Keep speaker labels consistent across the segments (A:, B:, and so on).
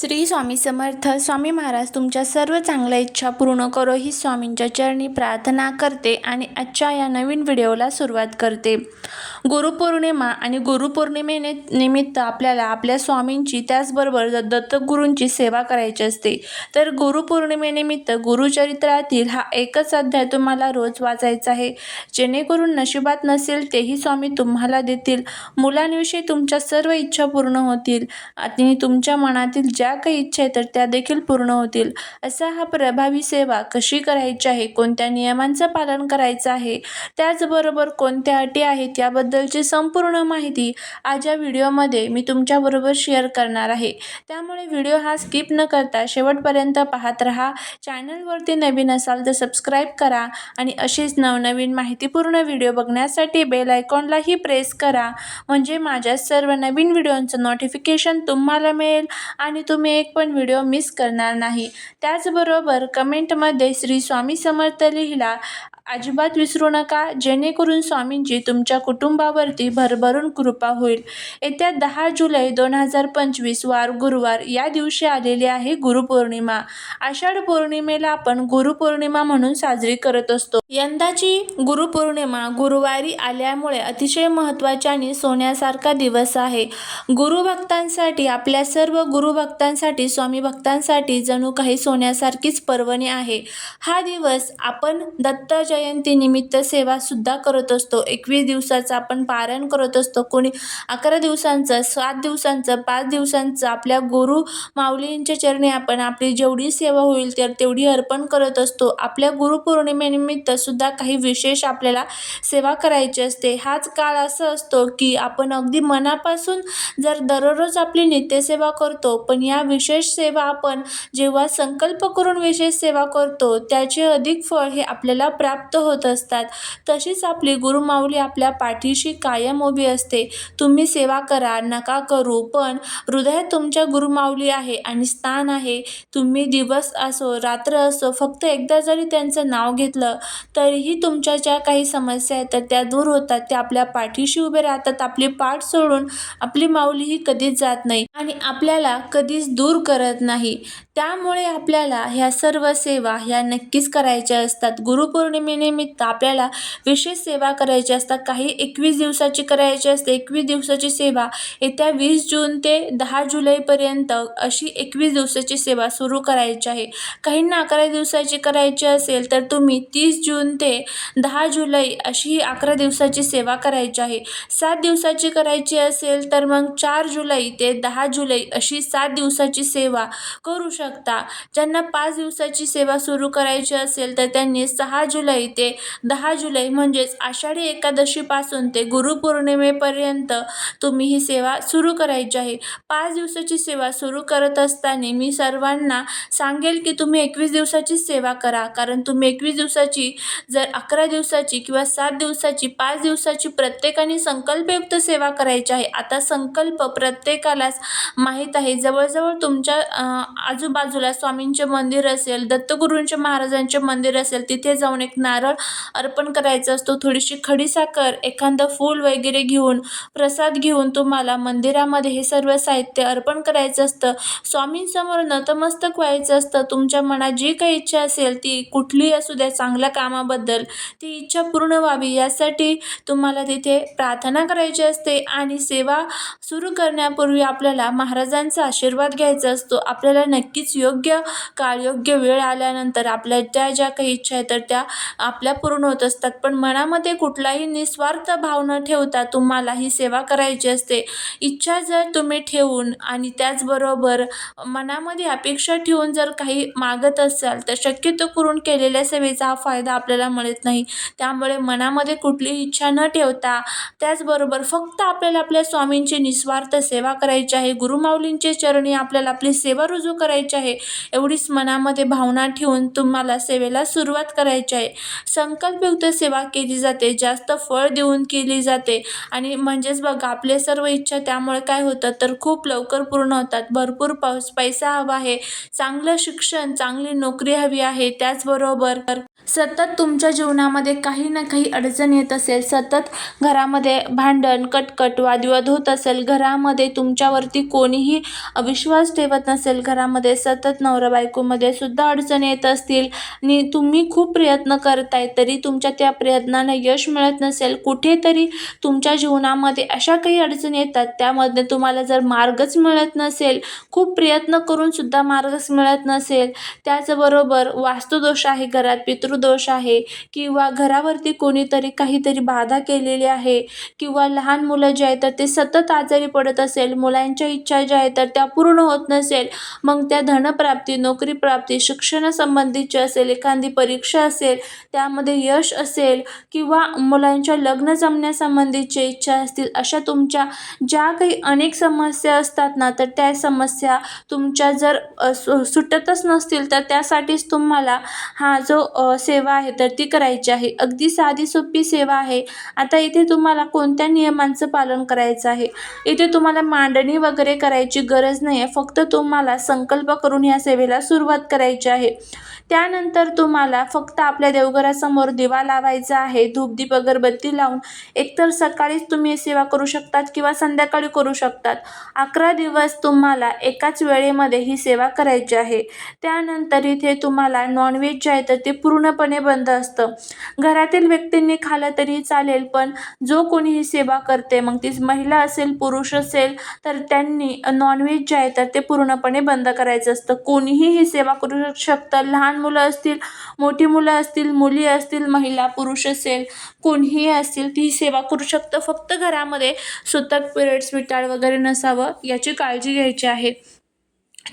A: श्री स्वामी समर्थ स्वामी महाराज तुमच्या सर्व चांगल्या इच्छा पूर्ण करो ही स्वामींच्या चरणी प्रार्थना करते आणि आजच्या या नवीन व्हिडिओला सुरुवात करते. गुरुपौर्णिमा आणि गुरुपौर्णिमेने निमित्त आपल्याला आपल्या स्वामींची त्याचबरोबर द- दत्तगुरूंची सेवा करायची असते. तर गुरुपौर्णिमेनिमित्त गुरुचरित्रातील हा एकच अध्याय तुम्हाला रोज वाचायचा आहे. जेणेकरून नशिबात नसेल तेही स्वामी तुम्हाला देतील. मुलांविषयी तुमच्या सर्व इच्छा पूर्ण होतील. आणि तुमच्या मनातील ज्या काही इच्छा आहेत तर त्या देखील पूर्ण होतील. असा हा प्रभावी सेवा कशी करायची आहे कोणत्या नियमांचं पालन करायचं आहे त्याचबरोबर कोणत्या अटी आहेत याबद्दलची संपूर्ण माहिती आज या व्हिडिओमध्ये मी तुमच्याबरोबर शेअर करणार आहे. त्यामुळे व्हिडिओ हा स्किप न करता शेवटपर्यंत पाहत राहा. चॅनलवरती नवीन असाल तर सबस्क्राईब करा आणि अशीच नवनवीन माहितीपूर्ण व्हिडिओ बघण्यासाठी बेल आयकॉनलाही प्रेस करा. म्हणजे माझ्या सर्व नवीन व्हिडिओंचं नोटिफिकेशन तुम्हाला मिळेल आणि तुम्ही एक पण व्हिडिओ मिस करणार नाही. त्याचबरोबर कमेंटमध्ये श्री स्वामी समर्थ लिहिला अजिबात विसरू नका. जेणेकरून स्वामींची तुमच्या कुटुंबावरती भरभरून कृपा होईल. येत्या दहा जुलै दोन हजार पंचवीस वार गुरुवार या दिवशी आलेली आहे गुरुपौर्णिमा आषाढ पौर्णिमेला आपण गुरुपौर्णिमा म्हणून साजरी करत असतो. यंदाची गुरुपौर्णिमा गुरुवारी आल्यामुळे अतिशय महत्त्वाच्या आणि सोन्यासारखा दिवस आहे. गुरुभक्तांसाठी आपल्या सर्व गुरुभक्तांसाठी स्वामी भक्तांसाठी जणू काही सोन्यासारखीच पर्वणी आहे. हा दिवस आपण दत्त जयंतीनिमित्त सेवासुद्धा करत असतो. एकवीस दिवसाचं आपण पारायण करत असतो. कोणी अकरा दिवसांचं सात दिवसांचं पाच दिवसांचं आपल्या गुरु माऊलींच्या चरणी आपण आपली जेवढी सेवा होईल तर तेवढी अर्पण करत असतो. आपल्या गुरुपौर्णिमेनिमित्त सुद्धा काही विशेष आपल्याला सेवा करायची असते. हाच काळ असं असतो की आपण अगदी मनापासून जर दररोज आपली नित्यसेवा करतो पण या विशेष सेवा आपण जेव्हा संकल्प करून विशेष सेवा करतो त्याचे अधिक फळ हे आपल्याला प्राप्त होत असतात. तशीच आपली गुरुमाऊली आपल्या पाठीशी कायम उभी असते. तुम्ही सेवा करा नका करू पण हृदयात तुमच्या गुरुमाऊली आहे आणि स्थान आहे. तुम्ही दिवस असो रात्र असो फक्त एकदा जरी त्यांचं नाव घेतलं तरीही तुमच्या ज्या काही समस्या आहेत तर त्या दूर होतात. त्या आपल्या पाठीशी उभे राहतात. आपली पाठ सोडून आपली माऊली ही कधीच जात नाही आणि आपल्याला कधीच दूर करत नाही. त्यामुळे आपल्याला ह्या सर्व सेवा ह्या नक्कीच करायच्या असतात. गुरुपौर्णिमे गुरुपौर्णिमेनिमित्त आपल्याला विशेष सेवा करायची असतात काही एकवीस दिवसाची करायची असते एकवीस दिवसाची सेवा. येत्या वीस जून ते दहा जुलैपर्यंत अशी एकवीस दिवसाची सेवा सुरू करायची आहे. काहींना अकरा दिवसाची करायची असेल तर तुम्ही तीस जून ते दहा जुलै अशी ही अकरा दिवसाची सेवा करायची आहे. सात दिवसाची करायची असेल तर मग चार जुलै ते दहा जुलै अशी सात दिवसाची सेवा करू शकता. ज्यांना पाच दिवसाची सेवा सुरू करायची असेल तर त्यांनी सहा जुलै ते दहा जुलै म्हणजेच आषाढी एकादशीपासून ते गुरुपौर्णिमेपर्यंत तुम्ही ही सेवा सुरू करायची आहे. पाच दिवसाची सेवा सुरू करत असताना मी सर्वांना सांगेल की तुम्ही एकवीस दिवसाची सेवा करा. कारण तुम्ही एकवीस दिवसाची जर अकरा दिवसाची किंवा सात दिवसाची पाच दिवसाची प्रत्येकाने संकल्पयुक्त सेवा करायची आहे. आता संकल्प प्रत्येकालाच माहीत आहे. जवळजवळ तुमच्या आजूबाजूला स्वामींचे मंदिर असेल दत्तगुरूंचे महाराजांचे मंदिर असेल तिथे जाऊन एक नारळ अर्पण करायचा असतो. थोडीशी खडीसाखर एखादं फूल वगैरे घेऊन प्रसाद घेऊन तुम्हाला मंदिरामध्ये हे सर्व साहित्य अर्पण करायचं असतं. स्वामींसमोर नतमस्तक व्हायचं असतं. तुमच्या मनात जी काही इच्छा असेल ती कुठलीही असू द्या चांगल्या कामाबद्दल ती इच्छा पूर्ण व्हावी. यासाठी तुम्हाला तिथे प्रार्थना करायची असते आणि सेवा सुरू करण्यापूर्वी आपल्याला महाराजांचा आशीर्वाद घ्यायचा असतो. आपल्याला नक्कीच योग्य काळ योग्य वेळ आल्यानंतर आपल्या त्या ज्या काही इच्छा आहेत तर त्या आपल्या पूर्ण होत असतात. पण मनामध्ये कुठलाही निस्वार्थ भाव न ठेवता तुम्हाला ही सेवा करायची असते. इच्छा जर तुम्ही ठेवून आणि त्याचबरोबर मनामध्ये अपेक्षा ठेवून जर काही मागत असाल तर शक्यतो करून केलेल्या सेवेचा हा फायदा आपल्याला मिळत नाही. त्यामुळे मनामध्ये कुठलीही इच्छा न ठेवता त्याचबरोबर फक्त आपल्याला आपल्या स्वामींची निस्वार्थ सेवा करायची आहे. गुरुमाऊलींचे चरणी आपल्याला आपली सेवा रुजू करायची आहे. एवढीच मनामध्ये भावना ठेवून तुम्हाला सेवेला सुरुवात करायची आहे. संकल्पयुक्त सेवा केली जाते जास्त फळ देऊन केली जाते. आणि म्हणजेच बघा आपले सर्व इच्छा त्यामुळे काय होतं तर खूप लवकर पूर्ण होतात. भरपूर पाऊस पैसा हवा आहे चांगलं शिक्षण चांगली नोकरी हवी आहे त्याचबरोबर सतत तुमच्या जीवनामध्ये काही ना काही अडचण येत असेल सतत घरामध्ये भांडण कटकट वादविवाद होत असेल घरामध्ये तुमच्यावरती कोणीही अविश्वास विश्वास ठेवत नसेल घरामध्ये सतत नवरा बायकोमध्ये सुद्धा अडचणी येत असतील आणि तुम्ही खूप प्रयत्न करताय तरी तुमच्या त्या प्रयत्नांना यश मिळत नसेल कुठेतरी तुमच्या जीवनामध्ये अशा काही अडचणी येतात त्यामध्ये तुम्हाला जर मार्गच मिळत नसेल खूप प्रयत्न करून सुद्धा मार्गच मिळत नसेल त्याचबरोबर वास्तुदोष आहे घरात पितृदोष आहे किंवा घरावरती कोणीतरी काहीतरी बाधा केलेली आहे किंवा लहान मुलं जे आहेत तर ते सतत आजारी पडत असेल मुलांच्या इच्छा ज्या आहेत तर त्या पूर्ण होत नसेल मग त्या धनप्राप्ती नोकरी प्राप्ती शिक्षणासंबंधीची असेल एखादी परीक्षा असेल त्यामध्ये यश असेल किंवा मुलांच्या लग्न जमण्यासंबंधीची इच्छा असतील अशा तुमच्या ज्या काही अनेक समस्या असतात ना तर त्या समस्या तुमच्या जर सु सुटतच नसतील तर त्यासाठीच तुम्हाला हा जो सेवा आहे तर ती करायची आहे. अगदी साधी सोपी सेवा आहे. आता इथे तुम्हाला कोणत्या नियमांचं पालन करायचं आहे? इथे तुम्हाला मांडणी वगैरे करायची गरज नाही आहे फक्त तुम्हाला संकल्प करून ह्या सेवेला सुरुवात करायची आहे. त्यानंतर तुम्हाला फक्त आपल्या देवघरासमोर दिवा लावायचा आहे धूपदीप अगरबत्ती लावून. एकतर सकाळीच तुम्ही सेवा करू शकतात किंवा संध्याकाळी करू शकतात. अकरा दिवस तुम्हाला एकाच वेळेमध्ये ही सेवा करायची आहे. त्यानंतर इथे तुम्हाला नॉनव्हेज जे आहे तर ते पूर्णपणे बंद असतं. घरातील व्यक्तींनी खाल्लं तरी चालेल पण जो कोणी ही सेवा करते मग ती महिला असेल पुरुष असेल तर त्यांनी नॉनव्हेज जे आहे तर ते पूर्णपणे बंद करायचं असतं. कोणीही ही सेवा करू शकतं. लहान मुलं असतील मोठी मुलं असतील मु मुली असतील महिला पुरुष असेल कोणीही असतील ती सेवा करू शकतं. फक्त घरामध्ये सुतक पिरियड्स विटाळ वगैरे नसावं याची काळजी घ्यायची आहे.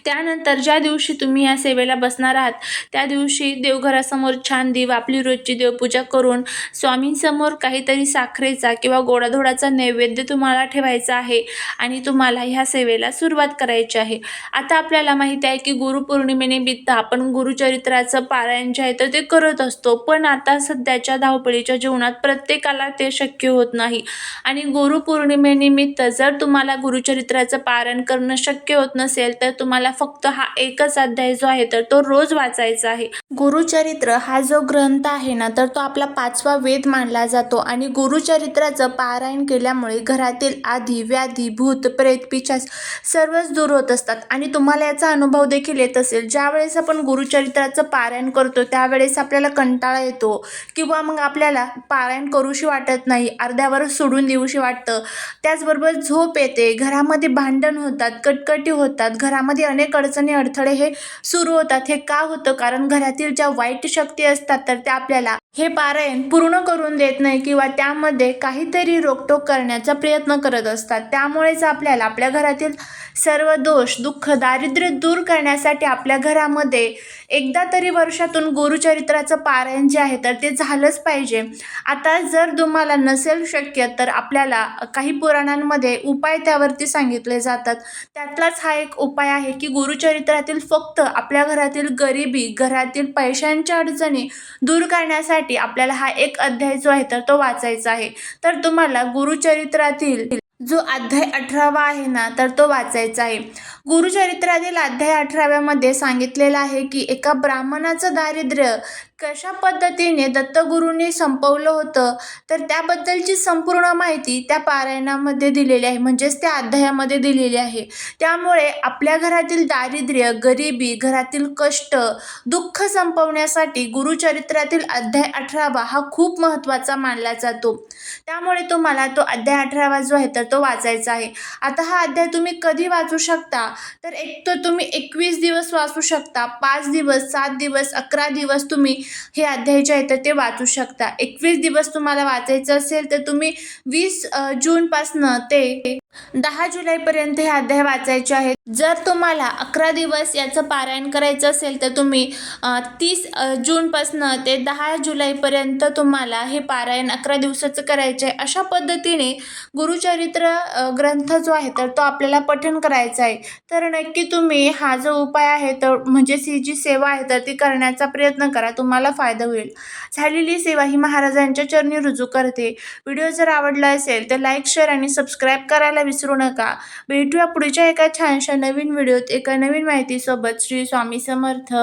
A: त्यानंतर ज्या दिवशी तुम्ही या सेवेला बसणार आहात त्या दिवशी देवघरासमोर छान दिव आपली रोजची देवपूजा करून स्वामींसमोर काहीतरी साखरेचा किंवा गोडाधोडाचा नैवेद्य तुम्हाला ठेवायचा आहे आणि तुम्हाला ह्या सेवेला सुरुवात करायची आहे. आता आपल्याला माहिती आहे की गुरुपौर्णिमेनिमित्त आपण गुरुचरित्राचं पारायण जे आहे तर ते करत असतो. पण आता सध्याच्या धावपळीच्या जीवनात प्रत्येकाला ते शक्य होत नाही. आणि गुरुपौर्णिमेनिमित्त जर तुम्हाला गुरुचरित्राचं पारायण करणं शक्य होत नसेल तर तुम्हाला फक्त हा एकच अध्याय जो आहे तर तो रोज वाचायचा आहे. गुरुचरित्र हा जो ग्रंथ आहे ना तर तो आपला पाचवा वेद मानला जातो. आणि गुरुचरित्राचं पारायण केल्यामुळे घरातील आधी व्याधी भूत प्रेत पिशाच सर्वच दूर होत असतात. आणि तुम्हाला याचा अनुभव देखील येत असेल. ज्यावेळेस आपण गुरुचरित्राचं पारायण करतो त्यावेळेस आपल्याला कंटाळा येतो. किंवा मग आपल्याला पारायण करूशी वाटत नाही अर्ध्यावर सोडून देऊशी वाटतं. त्याचबरोबर झोप येते. घरामध्ये भांडण होतात कटकटी होतात. घरामध्ये अनेक अडचणी अडथळे हे सुरू होतात. हे का होतं? कारण घरातील ज्या वाईट शक्ती असतात तर त्या आपल्याला हे पारायण पूर्ण करून देत नाही किंवा त्यामध्ये काहीतरी रोकटोक करण्याचा प्रयत्न करत असतात. त्यामुळेच आपल्याला आपल्या घरातील सर्व दोष दुःख दारिद्र्य दूर करण्यासाठी आपल्या घरामध्ये एकदा तरी वर्षातून गुरुचरित्राचं पारायण जे आहे तर ते झालंच पाहिजे. आता जर तुम्हाला नसेल शक्य तर आपल्याला काही पुराणांमध्ये उपाय त्यावरती सांगितले जातात. त्यातलाच हा एक उपाय आहे की गुरुचरित्रातील फक्त आपल्या घरातील गरिबी घरातील पैशांच्या अडचणी दूर करण्यासाठी आपल्याला हा एक अध्याय जो आहे तर तो वाचायचा आहे. तर तुम्हाला गुरुचरित्रातील जो अध्याय अठरावा आहे ना तर तो वाचायचा आहे. गुरुचरित्रातील अध्याय अठराव्यामध्ये सांगितलेलं आहे की एका ब्राह्मणाचं दारिद्र्य कशा पद्धतीने दत्तगुरूंनी संपवलं होतं? तर त्याबद्दलची संपूर्ण माहिती त्या पारायणामध्ये दिलेली आहे. म्हणजेच त्या अध्यायामध्ये दिलेली आहे. त्यामुळे आपल्या घरातील दारिद्र्य गरिबी घरातील कष्ट दुःख संपवण्यासाठी गुरुचरित्रातील अध्याय अठरावा हा खूप महत्त्वाचा मानला जातो. त्यामुळे तुम्हाला तो अध्याय अठरावा जो आहे तर तो वाचायचा आहे. आता हा अध्याय तुम्ही कधी वाचू शकता? तर एक तर तुम्ही एकवीस दिवस वाचू शकता. पाच दिवस सात दिवस अकरा दिवस तुम्ही हे अध्याय जे आहेत तर ते वाचू शकता. एकवीस दिवस तुम्हाला वाचायचं असेल तर तुम्ही वीस जूनपासनं ते दहा जुलैपर्यंत हे अध्याय वाचायचे आहेत. जर तुम्हाला अकरा दिवस याचं पारायण करायचं असेल तर तुम्ही तीस जूनपासनं ते दहा जुलैपर्यंत तुम्हाला हे पारायण अकरा दिवसाचं करायचं आहे अशा पद्धतीने गुरुचरित्र ग्रंथ जो आहे तर तो आपल्याला पठण करायचा आहे. तर नक्की तुम्ही हा जो उपाय आहे तर म्हणजेच ही जी सेवा आहे तर ती करण्याचा प्रयत्न करा. तुम्हाला फायदा होईल. झालेली सेवा ही महाराजांच्या चरणी रुजू करते. व्हिडिओ जर आवडला असेल तर लाईक शेअर आणि सबस्क्राईब करायला विसरू नका. भेटूया पुढच्या एका छानशा नवीन व्हिडिओत एका नवीन माहितीसोबत. श्री स्वामी समर्थ.